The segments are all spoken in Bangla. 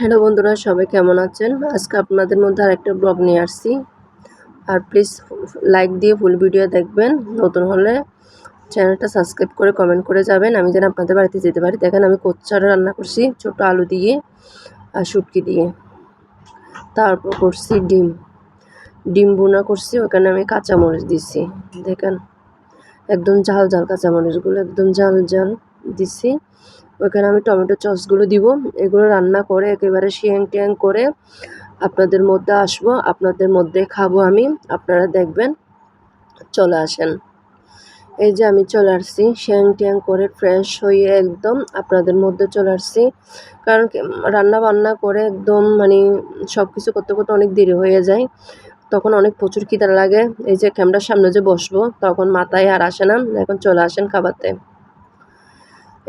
হ্যালো বন্ধুরা, সবাই কেমন আছেন? আজকে আপনাদের মধ্যে আরেকটা ব্লগ নিয়ে আসছি। আর প্লিজ লাইক দিয়ে ফুল ভিডিও দেখবেন। নতুন হলে চ্যানেলটা সাবস্ক্রাইব করে কমেন্ট করে যাবেন। আমি যেন আপনাদের বাড়িতে যেতে পারি। দেখেন আমি কোচ্চারা রান্না করছি ছোটো আলু দিয়ে আর শুটকি দিয়ে। তারপর করছি ডিম। ডিম বোনা করছি, ওখানে আমি কাঁচামরিচ দিছি। দেখেন, একদম ঝাল ঝাল কাঁচামরিচগুলো, একদম ঝাল ঝাল দিছি। ওখানে আমি টমেটো চসগুলো দিব। এগুলো রান্না করে একেবারে শিয়াং টিয়াং করে আপনাদের মধ্যে আসব, আপনাদের মধ্যে খাব আমি। আপনারা দেখবেন, চলে আসেন। এই যে আমি চলে আসছি, শ্যাং ট্যাং করে ফ্রেশ হয়ে একদম আপনাদের মধ্যে চলে আসছি। কারণ রান্না বান্না করে একদম মানে সব কিছু করতে করতে অনেক দেরি হয়ে যায়। তখন অনেক প্রচুর খিদা লাগে। এই যে ক্যামেরার সামনে যে বসবো, তখন মাথায় আর আসে না। এখন চলে আসেন খাবারতে।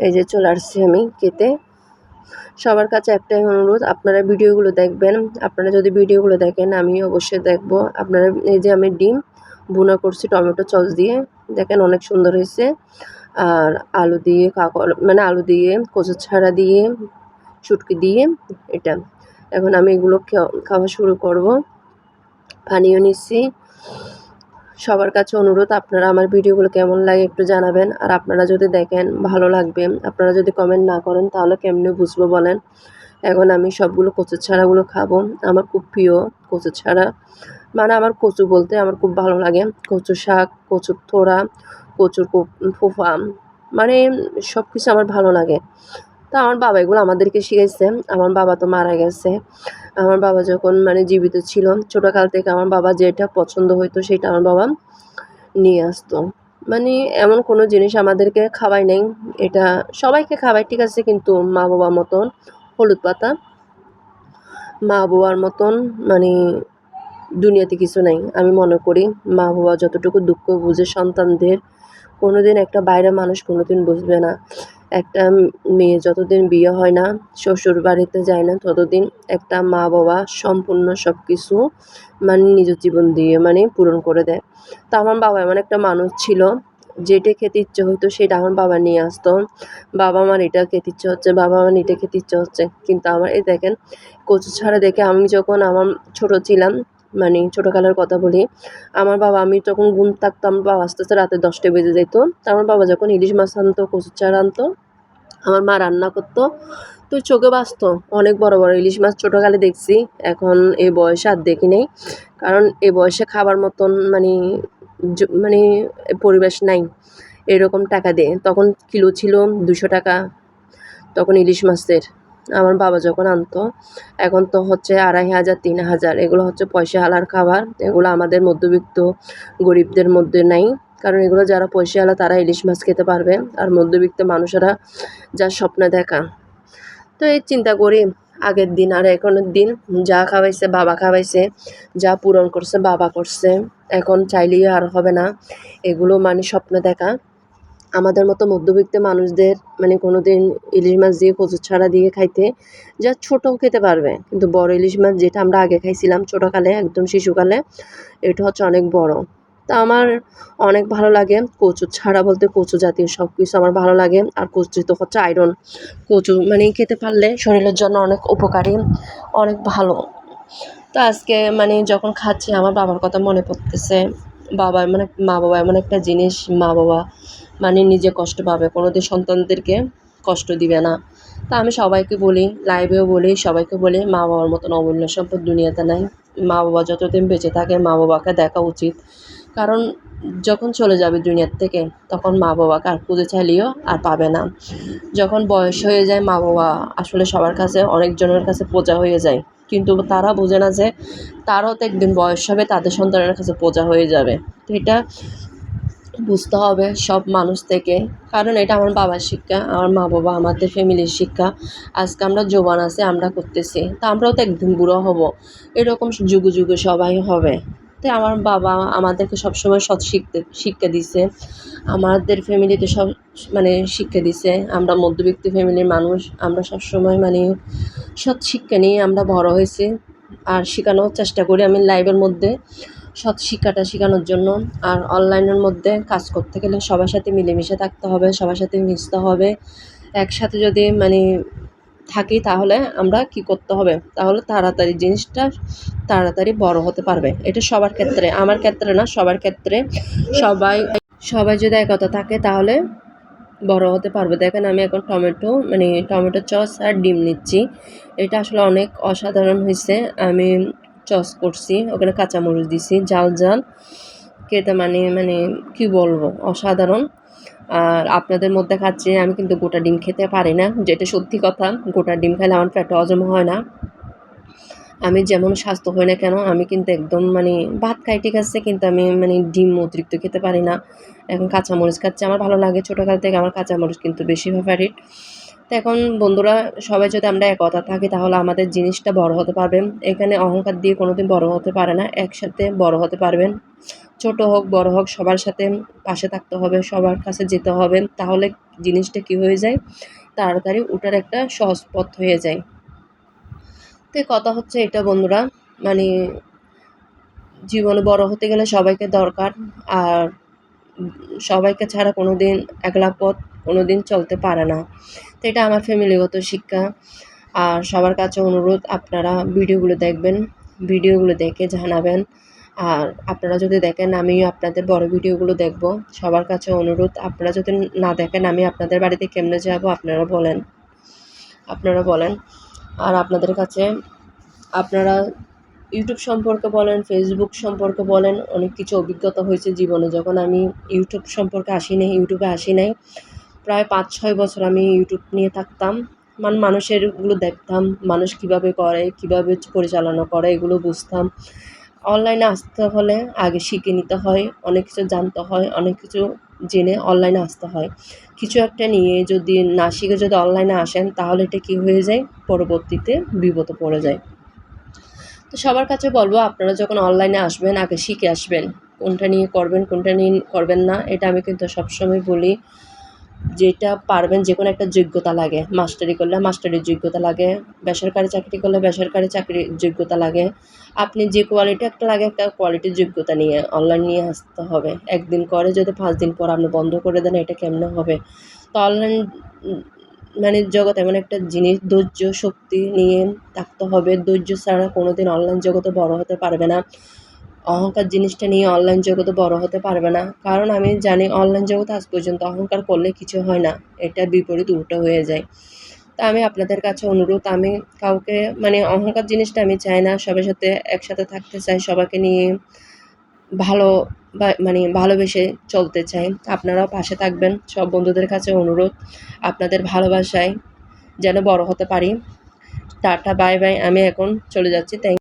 এই যে চলে আসছি আমি খেতে সবার কাছে একটাই অনুরোধ, আপনারা ভিডিওগুলো দেখবেন। আপনারা যদি ভিডিওগুলো দেখেন, আমি অবশ্যই দেখব। আপনারা এই যে আমি ডিম বুনা করছি টমেটো চস দিয়ে, দেখেন অনেক সুন্দর হয়েছে। আর আলু দিয়ে কাকর মানে আলু দিয়ে কচু ছাড়া দিয়ে চুটকি দিয়ে, এটা। এখন আমি এগুলো খাওয়া শুরু করব। পানিও নিচ্ছি। সবার কাছে অনুরোধ, আপনারা আমার ভিডিওগুলো কেমন লাগে একটু জানাবেন। আর আপনারা যদি দেখেন ভালো লাগবে, আপনারা যদি কমেন্ট না করেন, তাহলে কেমনে বুঝব বলেন? এখন আমি সবগুলো কচু ছাড়াগুলো খাব। আমার খুব প্রিয় কচু ছাড়া। মানে আমার কচু বলতে আমার খুব ভালো লাগে। কচু শাক, কচুর থোড়া, কচুর ফোফা মানে সব কিছু আমার ভালো লাগে। তা আমার বাবা এগুলো আমাদেরকে শিখেছে আমার বাবা তো মারা গেছে। আমার বাবা যখন মানে জীবিত ছিল, ছোটোকাল থেকে আমার বাবা যেটা পছন্দ হইতো সেটা আমার বাবা নিয়ে আসতো। মানে এমন কোনো জিনিস আমাদেরকে খাওয়াই নেই, এটা সবাইকে খাওয়াই ঠিক আছে, কিন্তু মা বাবার মতন হলুদ পাতা, মা বাবার মতন মানে দুনিয়াতে কিছু নেই। আমি মনে করি মা বাবা যতটুকু দুঃখ বুঝে সন্তানদের কোনো দিন একটা বাইরের মানুষ কোনোদিন বুঝবে না। একটা মেয়ে যতদিন বিয়ে হয় না, শ্বশুর বাড়িতে যায় না, ততদিন একটা মা বাবা সম্পূর্ণ সব কিছু মানে নিজের জীবন দিয়ে মানে পূরণ করে দেয়। তা আমার বাবা এমন একটা মানুষ ছিল, যেটা খেতে ইচ্ছে হতো সেটা আমার বাবা নিয়ে আসতো। বাবা আমার এটা খেতে ইচ্ছে হচ্ছে, বাবা আমার এটা খেতে ইচ্ছে হচ্ছে। কিন্তু আমার এই দেখেন, কচু ছাড়া দেখে আমি যখন আমার ছোট ছিলাম মানে ছোটোকালের কথা বলি, আমার বাবা, আমি তখন ঘুম থাকতো, আমার বাবা আস্তে আস্তে রাতে দশটায় বেজে যেত আমার বাবা যখন ইলিশ মাছ আনতো, কচুর চার আনতো, আমার মা রান্না করতো, তো চোখে বাঁচত। অনেক বড় বড় ইলিশ মাছ ছোটোকালে দেখছি, এখন এই বয়সে আর দেখি নেই। কারণ এই বয়সে খাবার মতন মানে মানে পরিবেশ নাই, এরকম টাকা দিয়ে। তখন কিলো ছিল দুশো টাকা, তখন ইলিশ মাছের। আমার বাবা যখন আনতো, এখন তো হচ্ছে আড়াই হাজার, তিন হাজার, এগুলো হচ্ছে পয়সা হালার খাবার। এগুলো আমাদের মধ্যবিত্ত গরিবদের মধ্যে নাই। কারণ এগুলো যারা পয়সা পয়সাওয়ালা তারা ইলিশ মাছ খেতে পারবে। আর মধ্যবিত্ত মানুষেরা যা স্বপ্নে দেখা। তো এই চিন্তা করি, আগের দিন আর এখনের দিন যা খাওয়াইছে, বাবা খাওয়াইছে, যা পূরণ করছে, বাবা করছে, এখন চাইলেই আর হবে না। এগুলো মানে স্বপ্ন দেখা। আমাদের মতো মধ্যবিত্ত মানুষদের মানে কোনো দিন ইলিশ মাছ দিয়ে কচু ছাড়া দিয়ে খাইতে যা ছোটও খেতে পারবে। কিন্তু বড় ইলিশ মাছ যেটা আমরা আগে খাইছিলাম ছোটোকালে, একদম শিশুকালে, এটা হচ্ছে অনেক বড়। তা আমার অনেক ভালো লাগে কচু ছাড়া বলতে কচু জাতীয় সব কিছু আমার ভালো লাগে। আর কচু তো হচ্ছে আয়রন কচু মানে খেতে পারলে শরীরের জন্য অনেক উপকারী, অনেক ভালো। তো আজকে মানে যখন খাচ্ছি, আমার বাবার কথা মনে পড়তেছে। বাবা মানে মা বাবা এমন একটা জিনিস, মা বাবা মানে নিজে কষ্ট পাবে কোনো দিন সন্তানদেরকে কষ্ট দিবে না। তা আমি সবাইকে বলি, লাইভেও বলি, সবাইকে বলি মা বাবার মতন অমূল্য সম্পদ দুনিয়াতে নাই। মা বাবা যতদিন বেঁচে থাকে মা বাবাকে দেখা উচিত। কারণ যখন চলে যাবে দুনিয়ার থেকে, তখন মা বাবাকে আর খুঁজে চাইলেও আর পাবে না। যখন বয়স হয়ে যায় মা বাবা আসলে সবার কাছে, অনেকজনের কাছে পূজা হয়ে যায়। কিন্তু তারা বোঝে না যে, তারাও তো একদিন বয়স হবে, তাদের সন্তানের কাছে পূজা হয়ে যাবে। তো এটা বুঝতে হবে সব মানুষ থেকে। কারণ এটা আমার বাবার শিক্ষা, আমার মা বাবা, আমাদের ফ্যামিলির শিক্ষা। আজকে আমরা জোবান আছে, আমরা করতেছি। তা আমরাও তো একদিন বুড়ো হব। এরকম যুগে যুগে সবাই হবে। তাই আমার বাবা আমাদেরকে সবসময় সৎ শিখতে, শিক্ষা দিছে। আমাদের ফ্যামিলিতে সব মানে শিক্ষা দিছে। আমরা মধ্যবিত্ত ফ্যামিলির মানুষ, আমরা সবসময় মানে সৎ শিক্ষা নিয়ে আমরা বড় হয়েছি। আর শেখানোর চেষ্টা করি আমি লাইভের মধ্যে। সৎ শিক্ষাটা শেখানোর জন্য। আর অনলাইনের মধ্যে কাজ করতে গেলে সবার সাথে মিলেমিশে থাকতে হবে, সবার সাথে মিশতে হবে। একসাথে যদি মানে থাকি তাহলে আমরা কি করতে হবে? তাহলে তাড়াতাড়ি জিনিসটা তাড়াতাড়ি বড় হতে পারবে। এটা সবার ক্ষেত্রে, আমার ক্ষেত্রে না, সবার ক্ষেত্রে সবাই সবাই যদি একতা থাকে তাহলে বড় হতে পারবে। দেখেন আমি এখন টমেটো মানে টমেটো চস আর ডিম নিচ্ছি। এটা আসলে অনেক অসাধারণ হয়েছে আমি চস করছি, ওখানে কাঁচামরিচ দিছি, জাল জাল খেতে মানে মানে কি বলব, অসাধারণ। আর আপনাদের মধ্যে খাচ্ছি, আমি কিন্তু গোটা ডিম খেতে পারি না, যেটা সত্যি কথা, গোটা ডিম খেলে আমার পেটে হজম হয় না। আমি যেমন স্বাস্থ্য হয় না কেন, আমি কিন্তু একদম মানে ভাত খাই ঠিক আছে, কিন্তু আমি মানে ডিম অতিরিক্ত খেতে পারি না। এখন কাঁচামরিচ খাচ্ছি, আমার ভালো লাগে, ছোটোকাল থেকে আমার কাঁচামরিচ কিন্তু বেশি ফেভারিট তো এখন বন্ধুরা, সবাই যদি আমরা একতা থাকি, তাহলে আমাদের জিনিসটা বড় হতে পারবে। এখানে অহংকার দিয়ে কোনোদিন বড় হতে পারে না, একসাথে বড় হতে পারবেন। ছোট হোক, বড় হোক, সবার সাথে পাশে থাকতে হবে, সবার কাছে যেতে হবে, তাহলে জিনিসটা কি হয়ে যায়? তাড়াতাড়ি ওটার একটা সহজ পথ হয়ে যায়। তো কথা হচ্ছে এটা বন্ধুরা মানে জীবনে বড় হতে গেলে সবাইকে দরকার, আর সবাইকে ছাড়া কোনো দিন একলা পথ কোনো দিন চলতে পারে না। তো এটা আমার ফ্যামিলিগত শিক্ষা। আর সবার কাছে অনুরোধ, আপনারা ভিডিওগুলো দেখবেন, ভিডিওগুলো দেখে জানাবেন। আর আপনারা যদি দেখেন আমিও আপনাদের বড় ভিডিওগুলো দেখব, সবার কাছে অনুরোধ, আপনারা যদি না দেখেন আমি আপনাদের বাড়িতে কেমনে যাব, আপনারা বলেন। আপনারা বলেন। আর আপনাদের কাছে, আপনারা ইউটিউব সম্পর্কে বলেন, ফেসবুক সম্পর্কে বলেন, অনেক কিছু অভিজ্ঞতা হয়েছে জীবনে। যখন আমি ইউটিউব সম্পর্কে আসি নাই ইউটিউবে আসি নাই প্রায় পাঁচ ছয় বছর আমি ইউটিউব নিয়ে থাকতাম। মানে মানুষেরগুলো দেখতাম, মানুষ কীভাবে করে, কীভাবে পরিচালনা করে, এগুলো বুঝতাম। অনলাইনে আসতে হলে আগে শিখে নিতে হয়, অনেক কিছু জানতে হয়, অনেক কিছু জেনে অনলাইনে আসতে হয়। কিছু একটা নিয়ে যদি না শিখে যদি অনলাইনে আসেন, তাহলে এটা কী হয়ে যায়? পরবর্তীতে বিপদে পড়ে যায়। তো সবার কাছে বলব, আপনারা যখন অনলাইনে আসবেন, আগে শিখে আসবেন। কোনটা নিয়ে করবেন, কোনটা নিয়ে করবেন না, এটা আমি কিন্তু সবসময় বলি। যেটা পারবেন যে কোনো একটা যোগ্যতা লাগে। মাস্টারি করলে মাস্টারির যোগ্যতা লাগে, বেসরকারি চাকরি করলে বেসরকারি চাকরির যোগ্যতা লাগে। আপনি যে কোয়ালিটি একটা লাগে একটা কোয়ালিটির যোগ্যতা নিয়ে অনলাইন নিয়ে আসতে হবে। একদিন করে যদি পাঁচ দিন পর আপনি বন্ধ করে দেন, এটা কেমনে হবে? তো অনলাইন মানে জগৎ এমন একটা জিনিস, ধৈর্য, শক্তি নিয়ে থাকতে হবে। ধৈর্য ছাড়া কোনো দিন অনলাইন জগতে বড় হতে পারবে না। অহংকার জিনিসটা নিয়ে অনলাইন জগতে বড় হতে পারবে না। কারণ আমি জানি অনলাইন জগতে আজ পর্যন্ত অহংকার করলে কিছু হয় না, এটা বিপরীত উল্টো হয়ে যায়। তা আমি আপনাদের কাছে অনুরোধ, আমি কাউকে মানে অহংকার জিনিসটা আমি চাই না, সবার সাথে একসাথে থাকতে চাই, সবাইকে নিয়ে ভালো মানে ভালোবেসে চলতে চাই। আপনারাও পাশে থাকবেন, সব বন্ধুদের কাছে অনুরোধ, আপনাদের ভালোবাসায় যেন বড় হতে পারি। টাটা বাই বাই আমি এখন চলে যাচ্ছি থ্যাংক